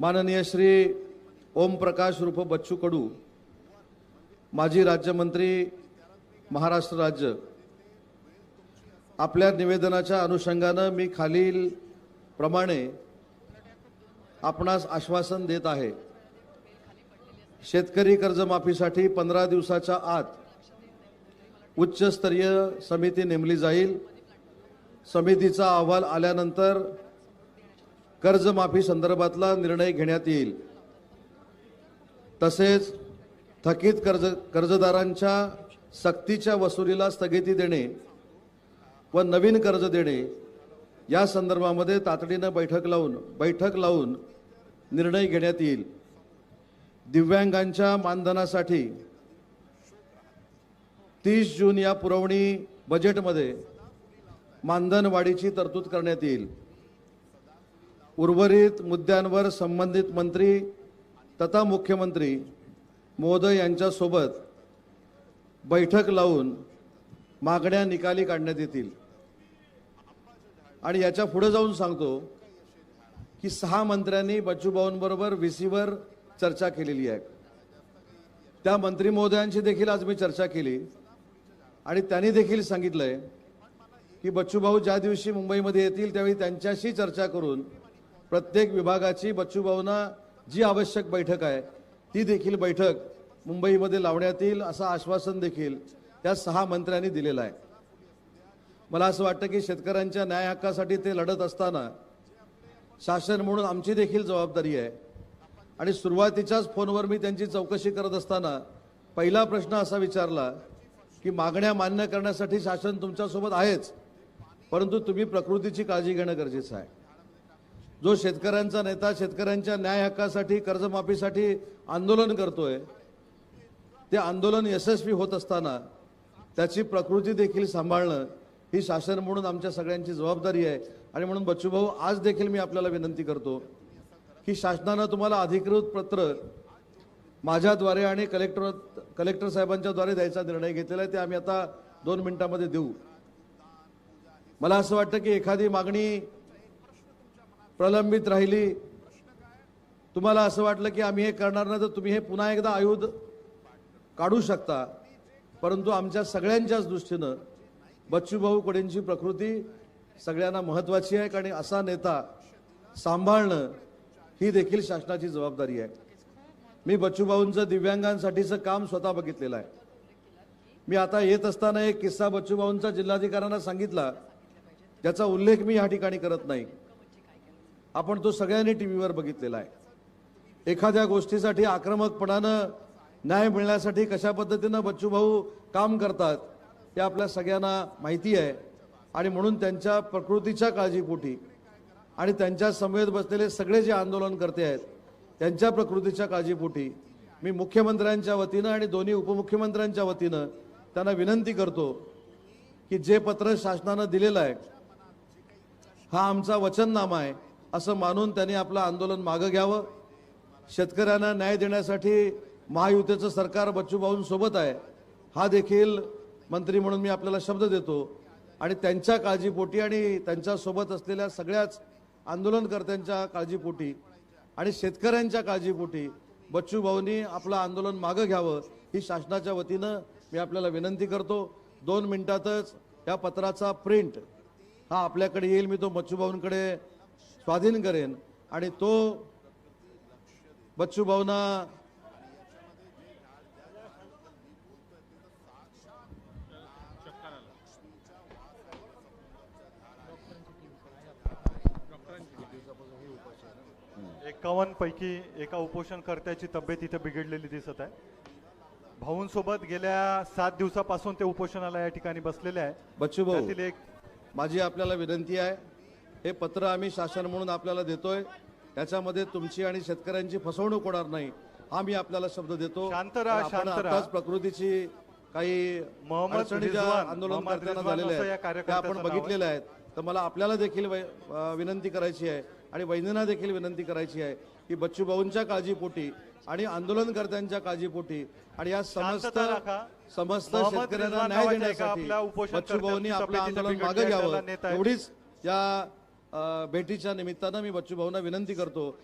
माननीय श्री ओमप्रकाश रूप बच्चू कडू माजी राज्यमंत्री महाराष्ट्र राज्य आपल्या निवेदनाच्या अनुषंगानं मी खालील प्रमाणे आपणास आश्वासन देत आहे. शेतकरी कर्जमाफीसाठी पंधरा दिवसाच्या आत उच्चस्तरीय समिती नेमली जाईल. समितीचा अहवाल आल्यानंतर कर्जमाफी संदर्भातला निर्णय घेण्यात येईल. तसेच थकीत कर्ज कर्जदारांच्या सक्तीच्या वसुलीला स्थगिती देणे व नवीन कर्ज देणे या संदर्भामध्ये तातडीनं बैठक लावून बैठक लावून निर्णय घेण्यात येईल. दिव्यांगांच्या मानधनासाठी तीस जून या पुरवणी बजेटमध्ये मानधन वाढीची तरतूद करण्यात येईल. उर्वरित मुद्द्यांवर संबंधित मंत्री तथा मुख्यमंत्री महोदय यांच्यासोबत बैठक लावून मागण्या निकाली काढण्यात येतील. आणि याच्यापुढे जाऊन सांगतो की सहा मंत्र्यांनी बच्चूभाऊंबरोबर व्हीसीवर चर्चा केलेली आहे. त्या मंत्री महोदयांशी देखील आज मी चर्चा केली आणि त्यांनी देखील सांगितलंय की बच्चूभाऊ ज्या दिवशी मुंबईमध्ये येतील त्यावेळी त्यांच्याशी चर्चा करून प्रत्येक विभागाची बच्चूभाऊंना जी आवश्यक बैठक आहे ती देखील बैठक मुंबईमध्ये लावण्यात येईल असं आश्वासन देखील त्या सहा मंत्र्यांनी दिलेलं आहे. मला असं वाटतं की शेतकऱ्यांच्या न्याय हक्कासाठी ते लढत असताना शासन म्हणून आमची देखील जबाबदारी आहे. आणि सुरुवातीच्याच फोनवर मी त्यांची चौकशी करत असताना पहिला प्रश्न असा विचारला की मागण्या मान्य करण्यासाठी शासन तुमच्यासोबत आहेच परंतु तुम्ही प्रकृतीची काळजी घेणं गरजेचं आहे. जो शेतकऱ्यांचा नेता शेतकऱ्यांच्या न्याय हक्कासाठी कर्जमाफीसाठी आंदोलन करतोय ते आंदोलन यशस्वी होत असताना त्याची प्रकृती देखील सांभाळणं ही शासन म्हणून आमच्या सगळ्यांची जबाबदारी आहे. आणि म्हणून बच्चूभाऊ आज देखील मी आपल्याला विनंती करतो की शासनानं तुम्हाला अधिकृत पत्र माझ्याद्वारे आणि कलेक्टर कलेक्टर साहेबांच्या द्वारे द्यायचा निर्णय घेतलेला आहे. ते आम्ही आता दोन मिनिटांमध्ये देऊ. मला असं वाटतं की एखादी मागणी प्रलंबित राहिली. तुम्हाला असं वाटलं की आम्ही हे करणार नाही तर तुम्ही हे पुन्हा एकदा आयुध काढू शकता. परंतु आमच्या सगळ्यांच्याच दृष्टीनं बच्चूभाऊ कोडेंची प्रकृती सगळ्यांना महत्त्वाची आहे आणि असा नेता सांभाळणं ही देखील शासनाची जबाबदारी आहे. मी बच्चूभाऊंचं दिव्यांगांसाठीचं काम स्वतः बघितलेलं आहे. मी आता येत असताना एक किस्सा बच्चूभाऊंचा जिल्हाधिकाऱ्यांना सांगितला ज्याचा उल्लेख मी या ठिकाणी करत नाही. आपण तो सगळ्यांनी टी व्हीवर बघितलेला आहे. एखाद्या गोष्टीसाठी आक्रमकपणानं न्याय मिळण्यासाठी कशा पद्धतीनं बच्चूभाऊ काम करतात हे आपल्या सगळ्यांना माहिती आहे. आणि म्हणून त्यांच्या प्रकृतीच्या काळजीपोटी आणि त्यांच्या समवेत बसलेले सगळे जे आंदोलन करते आहेत त्यांच्या प्रकृतीच्या काळजीपोटी मी मुख्यमंत्र्यांच्या वतीनं आणि दोन्ही उपमुख्यमंत्र्यांच्या वतीनं त्यांना विनंती करतो की जे पत्र शासनानं दिलेलं आहे हा आमचा वचननामा आहे. असं मानून त्यांनी आपलं आंदोलन मागं घ्यावं. शेतकऱ्यांना न्याय देण्यासाठी महायुतीचं सरकार बच्चूभाऊंसोबत आहे. हा देखील मंत्री म्हणून मी आपल्याला शब्द देतो. आणि त्यांच्या काळजीपोटी आणि त्यांच्यासोबत असलेल्या सगळ्याच आंदोलनकर्त्यांच्या काळजीपोटी आणि शेतकऱ्यांच्या काळजीपोटी बच्चूभाऊंनी आपलं आंदोलन मागं घ्यावं ही शासनाच्या वतीनं मी आपल्याला विनंती करतो. दोन मिनिटातच या पत्राचा प्रिंट हा आपल्याकडे येईल. मी तो बच्चूभाऊंकडे स्वाधीन करेन. आणि तो बच्चूभाऊंना एकावन्न पैकी एका उपोषणकर्त्याची तब्येत इथे बिघडलेली दिसत आहे. भाऊंसोबत गेल्या सात दिवसापासून ते उपोषणाला या ठिकाणी बसलेले आहे. बच्चूभाऊ त्यातील एक माझी आपल्याला विनंती आहे हे पत्र आम्ही शासन म्हणून आपल्याला देतोय त्याच्यामध्ये तुमची आणि शेतकऱ्यांची फसवणूक होणार नाही हा मी आपल्याला शब्द देतो. आताच प्रकृतीची काही आंदोलन करताना झालेल्या आहेत त्या आपण. बघितलेल्या आहेत तर मला आपल्याला देखील विनंती करायची आहे आणि वैद्यना देखील विनंती करायची आहे की बच्चूभाऊंच्या काळजीपोटी आणि आंदोलनकर्त्यांच्या काळजीपोटी आणि या समस्त. समस्त शेतकऱ्यांना न्याय देण्यासाठी उपोषणकर्त्याची बच्चूभाऊंनी आपलं आंदोलन मागे घ्यावं. एवढीच या भेटीच्या निमित्तानं मी बच्चूभाऊंना विनंती करतो.